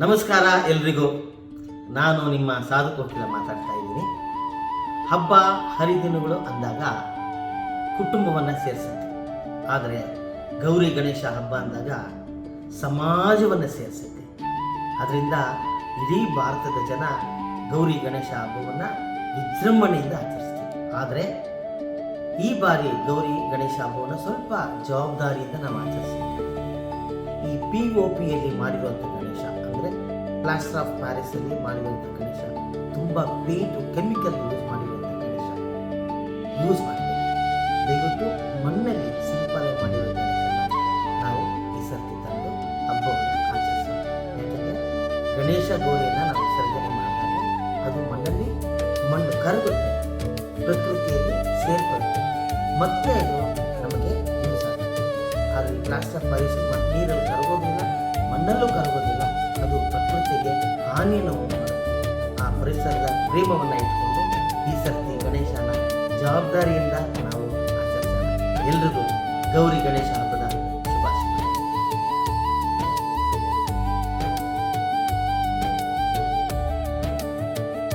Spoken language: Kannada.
ನಮಸ್ಕಾರ ಎಲ್ರಿಗೂ. ನಾನು ನಿಮ್ಮ ಸಾಧು ಕೋಕಿಲ ಮಾತಾಡ್ತಾ ಇದ್ದೀನಿ. ಹಬ್ಬ, ಹರಿದಿನಗಳು ಅಂದಾಗ ಕುಟುಂಬವನ್ನು ಸೇರಿಸುತ್ತೆ. ಆದರೆ ಗೌರಿ ಗಣೇಶ ಹಬ್ಬ ಅಂದಾಗ ಸಮಾಜವನ್ನು ಸೇರಿಸುತ್ತೆ. ಅದರಿಂದ ಇಡೀ ಭಾರತದ ಜನ ಗೌರಿ ಗಣೇಶ ಹಬ್ಬವನ್ನು ವಿಜೃಂಭಣೆಯಿಂದ ಆಚರಿಸ್ತೀವಿ ಆದರೆ ಈ ಬಾರಿ ಗೌರಿ ಗಣೇಶ ಹಬ್ಬವನ್ನು ಸ್ವಲ್ಪ ಜವಾಬ್ದಾರಿಯಿಂದ ನಾವು ಆಚರಿಸ್ತೀವಿ. ಈ ಪಿ ಓ ಪಿಯಲ್ಲಿ ಮಾಡಿರುವಂಥ ಗಣೇಶ ಪ್ಲಾಸ್ಟರ್ ಆಫ್ ಪ್ಯಾರಿಸಲ್ಲಿ ಮಾಡಿರುವಂಥ ಗಣೇಶ. ತುಂಬ ಪೇಂಟು, ಕೆಮಿಕಲ್ ಯೂಸ್ ಮಾಡಿರುವಂಥ ಗಣೇಶ. ಯೂಸ್ ಮಾಡಬೇಕು ದಯವಿಟ್ಟು ಮಣ್ಣಲ್ಲಿ ಸಿಂಪಲ್ ಮಾಡಿರೋ ಗಣೇಶನ ನಾವು ಈ ಸರ್ತಿ ತಂದು ಹಬ್ಬವನ್ನು ಆಚರಿಸೋಣ. ಯಾಕೆಂದರೆ ಗಣೇಶ ಗೌರಿಯನ್ನು ನಾವು ವಿಸರ್ಜನೆ ಮಾಡಿದಾಗ ಅದು ಮಣ್ಣಲ್ಲಿ ಮಣ್ಣು ಕರಗುತ್ತೆ, ಪ್ರಕೃತಿಯಲ್ಲಿ ಸೇರ್ಪಡುತ್ತೆ, ಮತ್ತೆ ಅದು ನಮಗೆ ಯೂಸ್ ಆಗುತ್ತೆ. ಆದರೆ ಪ್ಲಾಸ್ಟರ್ ಪರಿಸರ ಮತ್ತು ನೀರಲ್ಲಿ ಕರಗೋದಿಲ್ಲ, ಮಣ್ಣಲ್ಲೂ ಕರಗೋದಿಲ್ಲ. ಹಾನಿಯನ್ನು ಆ ಪರಿಸರದ ಪ್ರೇಮವನ್ನು ಇಟ್ಕೊಂಡು ಈ ಸರ್ತಿ ಗಣೇಶನ ಜವಾಬ್ದಾರಿಯಿಂದ ನಾವು ಆಚರಿಸೋಣ. ಎಲ್ರಿಗೂ ಗೌರಿ ಗಣೇಶ ಹಬ್ಬದ